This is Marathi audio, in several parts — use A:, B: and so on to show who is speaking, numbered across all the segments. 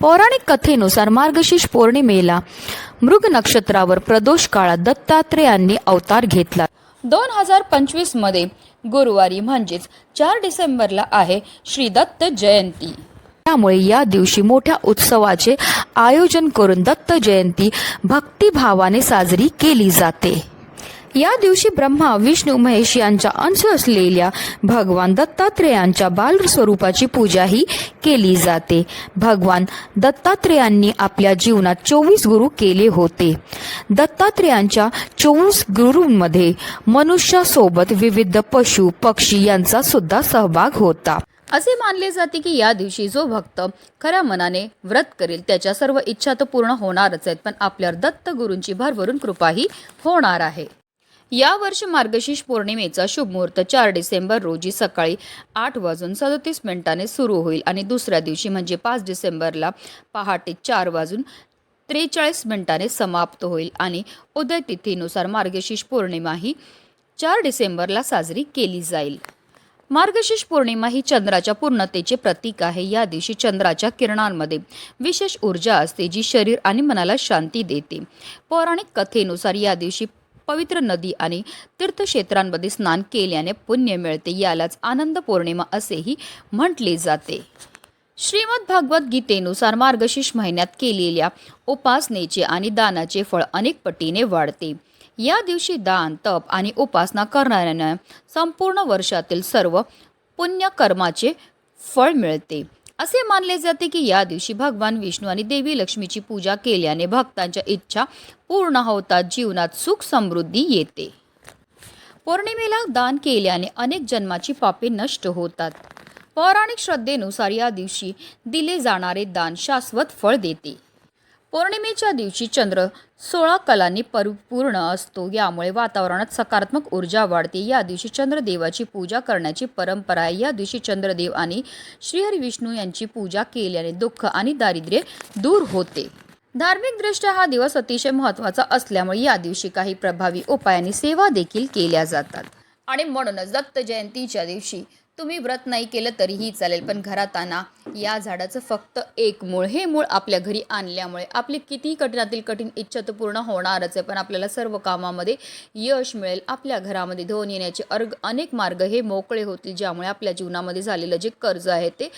A: पौराणिक कथेनुसार मार्गशीर्ष पौर्णिमेला मृग नक्षत्रावर प्रदोष काळात दत्तात्रेयांनी अवतार घेतला. दोन हजार पंचवीसमध्ये गुरुवारी म्हणजेच चार डिसेंबरला आहे श्री दत्त जयंती. त्यामुळे या दिवशी मोठ्या उत्सवाचे आयोजन करून दत्त जयंती भक्तिभावाने साजरी केली जाते. या दिवशी ब्रह्मा विष्णू महेश यांचा अंश असलेल्या भगवान दत्तात्रेयांच्या बाल स्वरूपाची पूजाही केली जाते. भगवान दत्तात्रेयांनी आपल्या जीवनात चोवीस गुरु केले होते. दत्तात्रेयांच्या चोवीस गुरूंमध्ये मनुष्यासोबत विविध पशु पक्षी यांचा सुद्धा सहभाग होता. असे मानले जाते की या दिवशी जो भक्त खऱ्या मनाने व्रत करेल त्याच्या सर्व इच्छा तर पूर्ण होणारच आहेत पण आपल्यावर दत्त गुरूंची भरभरून कृपाही होणार आहे. या वर्षी मार्गशीर्ष पौर्णिमेचा शुभ मुहूर्त चार डिसेंबर रोजी सकाळी आठ वाजून सदतीस मिनिटांनी सुरू होईल आणि दुसऱ्या दिवशी म्हणजे पाच डिसेंबरला पहाटे चार वाजून त्रेचाळीस मिनिटाने समाप्त होईल आणि उदय तिथीनुसार मार्गशीर्ष पौर्णिमा ही चार डिसेंबरला साजरी केली जाईल. मार्गशीर्ष पौर्णिमा ही चंद्राच्या पूर्णतेचे प्रतीक आहे. या दिवशी चंद्राच्या किरणांमध्ये विशेष ऊर्जा असते जी शरीर आणि मनाला शांती देते. पौराणिक कथेनुसार या दिवशी पवित्र नदी आणि तीर्थक्षेत्रांमध्ये स्नान केल्याने पुण्य मिळते यालाच आनंद पौर्णिमा असेही म्हटले जाते. श्रीमद भागवत गीतेनुसार मार्गशीर्ष महिन्यात केलेल्या उपासनेचे आणि दानाचे फळ अनेक पटीने वाढते. या दिवशी दान तप आणि उपासना करणाऱ्यांना संपूर्ण वर्षातील सर्व पुण्यकर्माचे फळ मिळते. असे मानले जाते की या दिवशी भगवान विष्णू आणि देवी लक्ष्मीची पूजा केल्याने भक्तांच्या इच्छा पूर्ण होतात जीवनात सुख समृद्धी येते. पौर्णिमेला दान केल्याने अनेक जन्माची पापे नष्ट होतात. पौराणिक श्रद्धेनुसार या दिवशी दिले जाणारे दान शाश्वत फळ देते. पौर्णिमेच्या दिवशी चंद्र सोळा कलांनी परिपूर्ण असतो. यामुळे वातावरणात सकारात्मक ऊर्जा वाढते. या दिवशी चंद्रदेवाची पूजा करण्याची परंपरा आहे. या दिवशी चंद्रदेव आणि श्रीहरी विष्णू यांची पूजा केल्याने दुःख आणि दारिद्र्य दूर होते. धार्मिकदृष्ट्या हा दिवस अतिशय महत्त्वाचा असल्यामुळे या दिवशी काही प्रभावी उपायांनी सेवा देखील केल्या जातात. आणि म्हणूनच दत्त जयंतीच्या दिवशी तुम्ही व्रत नाही केलं तरीही चालेल पण घरात आणा या झाडाचं फक्त एक मूळ हे मूळ आपल्या घरी आणल्यामुळे आपली किती कठीणातील कठीण इच्छा तर पूर्ण होणारच आहे. पण आपल्याला सर्व कामामध्ये यश मिळेल. आपल्या घरामध्ये धोन येण्याचे अर्ग अनेक मार्ग हे मोकळे होतील ज्यामुळे आपल्या जीवनामध्ये झालेलं जे कर्ज आहे ते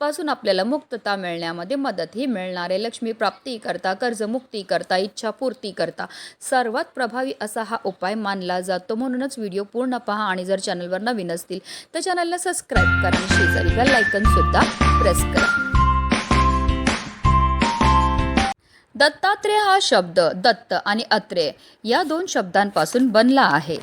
A: पासून आपल्याला मुक्तता मिळण्यामध्ये मदतही मिळणार आहे. लक्ष्मी प्राप्ती करता कर्जमुक्ती करता इच्छा पूर्ती करता. सर्वात प्रभावी असा हा उपाय मानला जातो. म्हणूनच व्हिडिओ पूर्ण पहा आणि जर चॅनलवर नवीन असतील तर चॅनलला सबस्क्राईब करा आणि शेजारी बेल सुद्धा प्रेस करा. दत्तात्रेय हा शब्द दत्त आणि अत्रेय या दोन शब्दांपासून बनला आहे.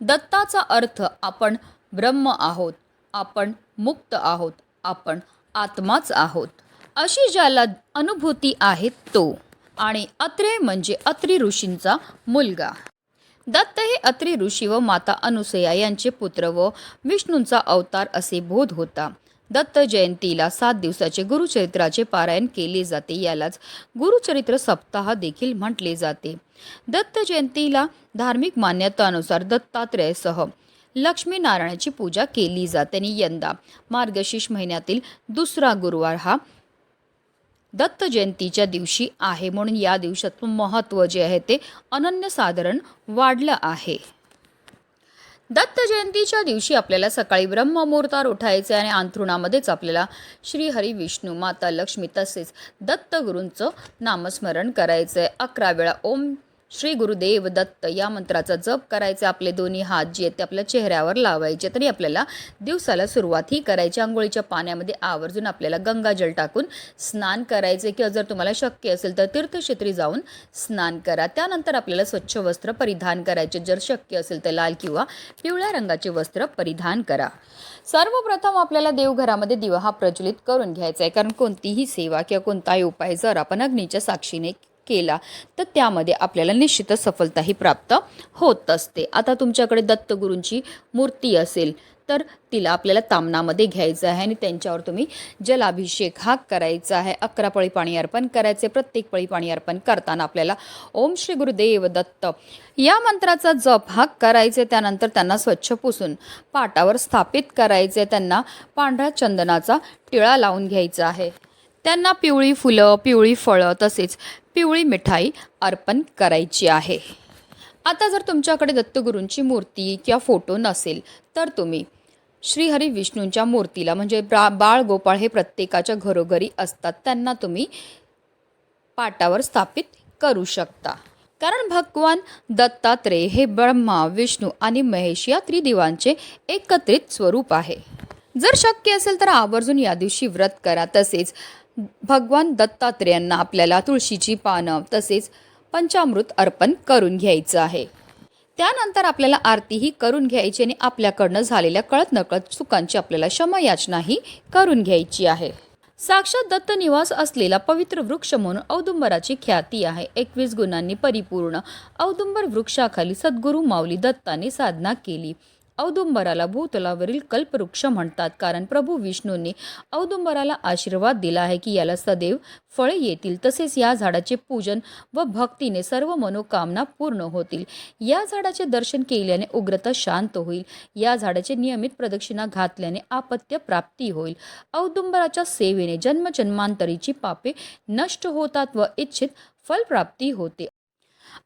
A: दत्ताचा अर्थ आपण ब्रह्म आहोत आपण मुक्त आहोत आपण आत्माच आहोत. अशी ज्याला अनुभूती आहे तो. आणि अत्रेय म्हणजे अत्रि ऋषींचा मुलगा. दत्त हे अत्रि ऋषी व माता अनुसया यांचे पुत्र व विष्णूंचा अवतार असे बोध होता. दत्त जयंतीला सात दिवसाचे गुरुचरित्राचे पारायण केले जाते. यालाच गुरुचरित्र सप्ताह देखील म्हटले जाते. दत्त जयंतीला धार्मिक मान्यतानुसार दत्तात्रेयसह लक्ष्मीनारायणाची पूजा केली जाते. आणि यंदा मार्गशीर्ष महिन्यातील दुसरा गुरुवार हा दत्त जयंतीच्या दिवशी आहे. म्हणून या दिवसाचं महत्त्व जे आहे ते अनन्यसाधारण वाढलं आहे. दत्त जयंतीच्या दिवशी आपल्याला सकाळी ब्रह्ममुहूर्तावर उठायचे आणि अंथरुणामध्येच आपल्याला श्रीहरी विष्णू माता लक्ष्मी तसेच दत्तगुरूंचं नामस्मरण करायचं आहे. अकरा वेळा ओम श्री गुरुदेव दत्त या मंत्राचा जप करायचे आपले दोन्ही हात जे आहेत ते आपल्या चेहऱ्यावर लावायचे. तरी आपल्याला दिवसाला सुरुवात ही करायची. आंघोळीच्या पाण्यामध्ये आवर्जून आपल्याला गंगाजल टाकून स्नान करायचे. किंवा जर तुम्हाला शक्य असेल तर तीर्थक्षेत्री जाऊन स्नान करा. त्यानंतर आपल्याला स्वच्छ वस्त्र परिधान करायचे. जर शक्य असेल तर लाल किंवा पिवळ्या रंगाचे वस्त्र परिधान करा. सर्वप्रथम आपल्याला देवघरामध्ये दिवा हा प्रज्वलित करून घ्यायचा आहे. कारण कोणतीही सेवा किंवा कोणताही उपाय जर आपण अग्नीच्या साक्षीने केला तर त्यामध्ये आपल्याला निश्चितच सफलताही प्राप्त होत असते. आता तुमच्याकडे दत्तगुरूंची मूर्ती असेल तर तिला आपल्याला तामनामध्ये घ्यायचं आहे आणि त्यांच्यावर तुम्ही जलाभिषेक हा करायचा आहे. अकरा पळी पाणी अर्पण करायचे प्रत्येक पळी पाणी अर्पण करताना आपल्याला ओम श्री गुरुदेव दत्त या मंत्राचा जप हा करायचे त्यानंतर त्यांना स्वच्छ पुसून पाटावर स्थापित करायचे त्यांना पांढऱ्या चंदनाचा टिळा लावून घ्यायचा आहे. त्यांना पिवळी फुलं पिवळी फळं तसेच पिवळी मिठाई अर्पण करायची आहे. आता जर तुमच्याकडे दत्तगुरूंची मूर्ती किंवा फोटो नसेल तर तुम्ही श्रीहरी विष्णूंच्या मूर्तीला म्हणजे बा बाळ गोपाळ हे प्रत्येकाच्या घरोघरी असतात त्यांना तुम्ही पाटावर स्थापित करू शकता. कारण भगवान दत्तात्रेय हे ब्रह्मा विष्णू आणि महेश या त्रिदेवांचे एकत्रित स्वरूप आहे. जर शक्य असेल तर आवर्जून या दिवशी व्रत करा. तसेच भगवान दत्तात्रेयांना आपल्याला तुळशीची पानं तसेच पंचामृत अर्पण करून घ्यायचं आहे. त्यानंतर आपल्याला आरतीही करून घ्यायची आणि आपल्याकडनं झालेल्या कळत नकळत चुकांची आपल्याला क्षमायाचनाही करून घ्यायची आहे. साक्षात दत्त निवास असलेला पवित्र वृक्ष म्हणून औदुंबराची ख्याती आहे. एकवीस गुणांनी परिपूर्ण औदुंबर वृक्षाखाली सद्गुरू माऊली दत्ताने साधना केली. औदुंबराला भूतलावरील कल्पवृक्ष म्हणतात. कारण प्रभू विष्णूंनी औदुंबराला आशीर्वाद दिला आहे की याला सदैव फळे येतील. तसेच या झाडाचे पूजन व भक्तीने सर्व मनोकामना पूर्ण होतील. या झाडाचे दर्शन केल्याने उग्रता शांत होईल. या झाडाचे नियमित प्रदक्षिणा घातल्याने आपत्य प्राप्ती होईल. औदुंबराच्या सेवेने जन्मजन्मांतरीची पापे नष्ट होतात व इच्छित फलप्राप्ती होते.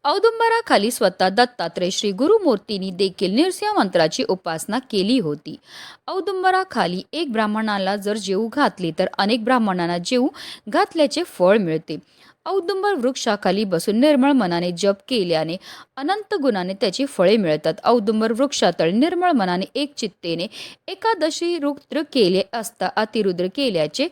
A: औदुंबराखाली स्वतः दत्तात्रय श्री गुरुमूर्तींनी देखील नृसिंह मंत्राची उपासना केली होती. औदुंबराखाली एक ब्राह्मणाला जर जेऊ घातले तर अनेक ब्राह्मणांना जेऊ घातल्याचे फळ मिळते. औदुंबर वृक्षाखाली बसून निर्मळ मनाने जप केल्याने अनंत गुणाने त्याची फळे मिळतात. औदुंबर वृक्षातळ निर्मळ मनाने एक चित्तेने एकादशी रुद्र केले असता अतिरुद्र केल्याचे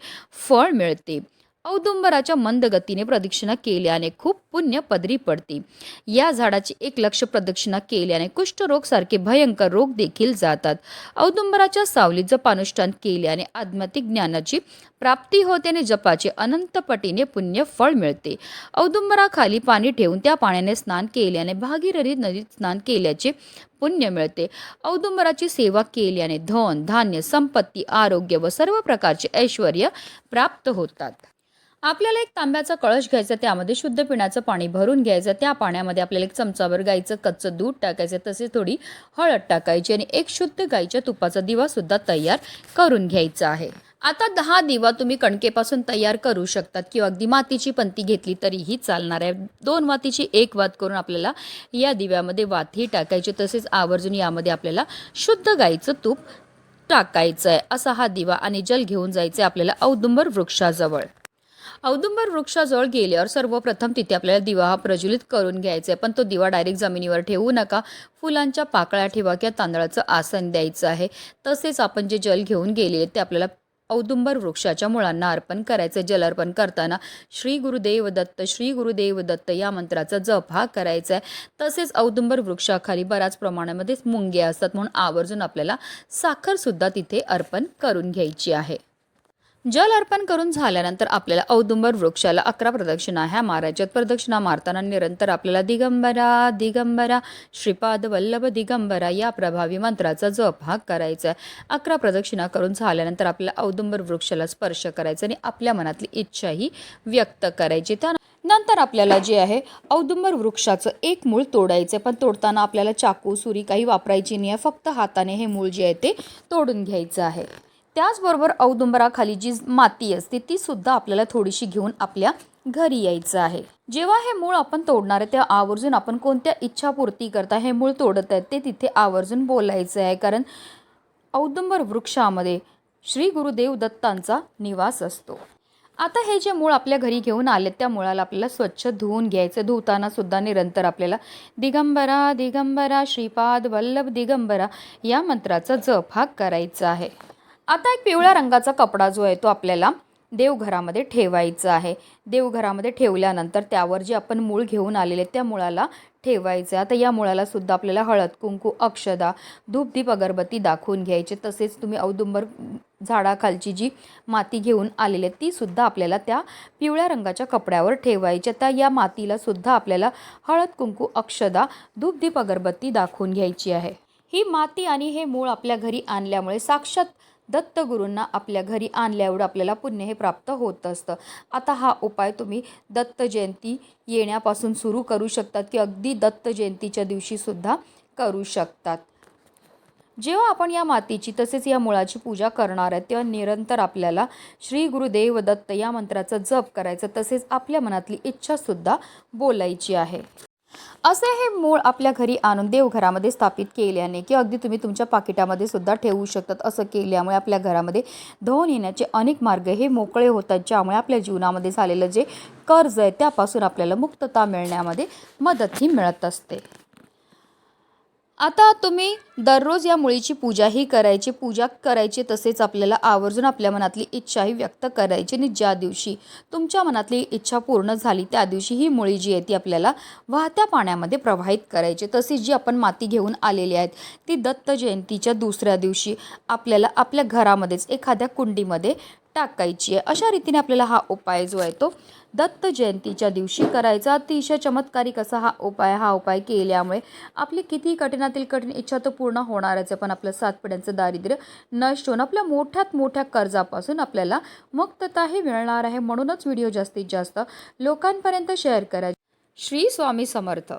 A: फळ मिळते. औदुंबराच्या मंद गतीने प्रदक्षिणा केल्याने खूप पुण्य पदरी पडते. या झाडाची एक लक्ष प्रदक्षिणा केल्याने कुष्ठरोग सारखे भयंकर रोग देखील जातात. औदुंबराच्या सावलीत जपानुष्ठान केल्याने आध्यात्मिक ज्ञानाची प्राप्ती होते आणि जपाचे अनंतपटीने पुण्य फळ मिळते. औदुंबराखाली पाणी ठेवून त्या पाण्याने स्नान केल्याने भागीरथी नदीत स्नान केल्याचे पुण्य मिळते. औदुंबराची सेवा केल्याने धन धान्य संपत्ती आरोग्य व सर्व प्रकारचे ऐश्वर प्राप्त होतात. आपल्याला एक तांब्याचा कळश घ्यायचा त्यामध्ये शुद्ध पिण्याचं पाणी भरून घ्यायचं त्या पाण्यामध्ये आपल्याला एक चमचाभर गाईचं कच्चं दूध टाकायचं तसेच थोडी हळद टाकायची आणि एक शुद्ध गाईच्या तुपाचा दिवासुद्धा तयार करून घ्यायचा आहे. आता दहा दिवा तुम्ही कणकेपासून तयार करू शकतात किंवा अगदी मातीची पंती घेतली तरीही चालणार आहे. दोन वातीची एक वात करून आपल्याला या दिव्यामध्ये वातही टाकायची तसेच आवर्जून यामध्ये आपल्याला शुद्ध गाईचं तूप टाकायचं आहे. असा हा दिवा आणि जल घेऊन जायचं आहे आपल्याला औदुंबर वृक्षाजवळ. औदुंबर वृक्षाजवळ गेल्यावर सर्वप्रथम तिथे आपल्याला दिवा हा प्रज्वलित करून घ्यायचा आहे. पण तो दिवा डायरेक्ट जमिनीवर ठेवू नका. फुलांच्या पाकळ्या ठेवा किंवा तांदळाचं आसन द्यायचं आहे. तसेच आपण जे जल घेऊन गेले ते आपल्याला औदुंबर वृक्षाच्या मुळांना अर्पण करायचं जल अर्पण करताना श्री गुरुदेव दत्त श्री गुरुदेव दत्त या मंत्राचा जप हा करायचा आहे. तसेच औदुंबर वृक्षाखाली बऱ्याच प्रमाणामध्ये मुंग्या असतात म्हणून आवर्जून आपल्याला साखरसुद्धा तिथे अर्पण करून घ्यायची आहे. जल अर्पण करून झाल्यानंतर आपल्याला औदुंबर वृक्षाला अकरा प्रदक्षिणा ह्या मारायच्यात प्रदक्षिणा मारताना निरंतर आपल्याला दिगंबरा दिगंबरा श्रीपाद वल्लभ दिगंबरा या प्रभावी मंत्राचा जप हा करायचा आहे अकरा प्रदक्षिणा करून झाल्यानंतर आपल्याला औदुंबर वृक्षाला स्पर्श करायचा आणि आपल्या मनातली इच्छाही व्यक्त करायची. त्या नंतर आपल्याला जे आहे औदुंबर वृक्षाचं एक मूळ तोडायचं आहे पण तोडताना आपल्याला चाकू सुरी काही वापरायची नाही आहे फक्त हाताने हे मूळ जे आहे ते तोडून घ्यायचं आहे. त्याचबरोबर औदुंबराखाली जी माती असते ती सुद्धा आपल्याला थोडीशी घेऊन आपल्या घरी यायचं आहे. जेव्हा हे मूळ आपण तोडणार आहे तेव्हा आवर्जून आपण कोणत्या इच्छापूर्ती करता हे मूळ तोडत आहेत ते तिथे आवर्जून बोलायचं आहे. कारण औदुंबर वृक्षामध्ये श्री गुरुदेव दत्तांचा निवास असतो. आता हे जे मूळ आपल्या घरी घेऊन आले त्या मुळाला आपल्याला स्वच्छ धुवून घ्यायचं धुताना सुद्धा निरंतर आपल्याला दिगंबरा दिगंबरा श्रीपाद वल्लभ दिगंबरा या मंत्राचा जप हा करायचा आहे. आता एक पिवळ्या रंगाचा कपडा जो आहे तो आपल्याला देवघरामध्ये ठेवायचा आहे. देवघरामध्ये ठेवल्यानंतर त्यावर जे आपण मूळ घेऊन आलेले त्या मुळाला ठेवायचं आहे. आता या मुळाला सुद्धा आपल्याला हळद कुंकू अक्षदा धूपदीप अगरबत्ती दाखवून घ्यायचे. तसेच तुम्ही औदुंबर झाडाखालची जी माती घेऊन आलेली आहे ती सुद्धा आपल्याला त्या पिवळ्या रंगाच्या कपड्यावर ठेवायची आता या मातीला सुद्धा आपल्याला हळद कुंकू अक्षदा धूपदीप अगरबत्ती दाखवून घ्यायची आहे. ही माती आणि हे मूळ आपल्या घरी आणल्यामुळे साक्षात दत्तगुरूंना आपल्या घरी आणल्या एवढं आपल्याला पुण्य हे प्राप्त होत असतं. आता हा उपाय तुम्ही दत्त जयंती येण्यापासून सुरू करू शकतात की अगदी दत्त जयंतीच्या दिवशीसुद्धा करू शकतात. जेव्हा आपण या मातीची तसेच या मुळाची पूजा करणार आहे तेव्हा निरंतर आपल्याला श्री गुरुदेव दत्त या मंत्राचा जप करायचं तसेच आपल्या मनातली इच्छासुद्धा बोलायची आहे. असे हे मूळ आपल्या घरी आणून देवघरामध्ये स्थापित केल्याने किंवा अगदी तुम्ही तुमच्या पाकिटामध्ये सुद्धा ठेवू शकतात असं केल्यामुळे आपल्या घरामध्ये धन येण्याचे अनेक मार्ग हे मोकळे होतात ज्यामुळे आपल्या जीवनामध्ये झालेलं जे कर्ज आहे त्यापासून आपल्याला मुक्तता मिळण्यामध्ये मदतही मिळत असते. आता तुम्ही दररोज या मुळीची पूजाही करायची पूजा करायची तसेच आपल्याला आवर्जून आपल्या मनातली इच्छाही व्यक्त करायची आणि ज्या दिवशी तुमच्या मनातली इच्छा पूर्ण झाली त्या दिवशी ही मुळी जी आहे ती आपल्याला वाहत्या पाण्यामध्ये प्रवाहित करायची. तसेच जी आपण माती घेऊन आलेली आहेत ती दत्त जयंतीच्या दुसऱ्या दिवशी आपल्याला आपल्या घरामध्येच एखाद्या कुंडीमध्ये टाकायची आहे. अशा रीतीने आपल्याला हा उपाय जो आहे तो दत्त जयंतीच्या दिवशी करायचा. अतिशय चमत्कारिक असा हा उपाय हा उपाय केल्यामुळे आपली किती कठीणातील कठीण इच्छा तर पूर्ण होणारच आहे. पण आपलं सात पिढ्यांचं दारिद्र्य नष्ट होऊन आपल्या मोठ्यात मोठ्या कर्जापासून आपल्याला मुक्तताही मिळणार आहे. म्हणूनच व्हिडिओ जास्तीत जास्त लोकांपर्यंत शेअर करायचे श्री स्वामी समर्थ.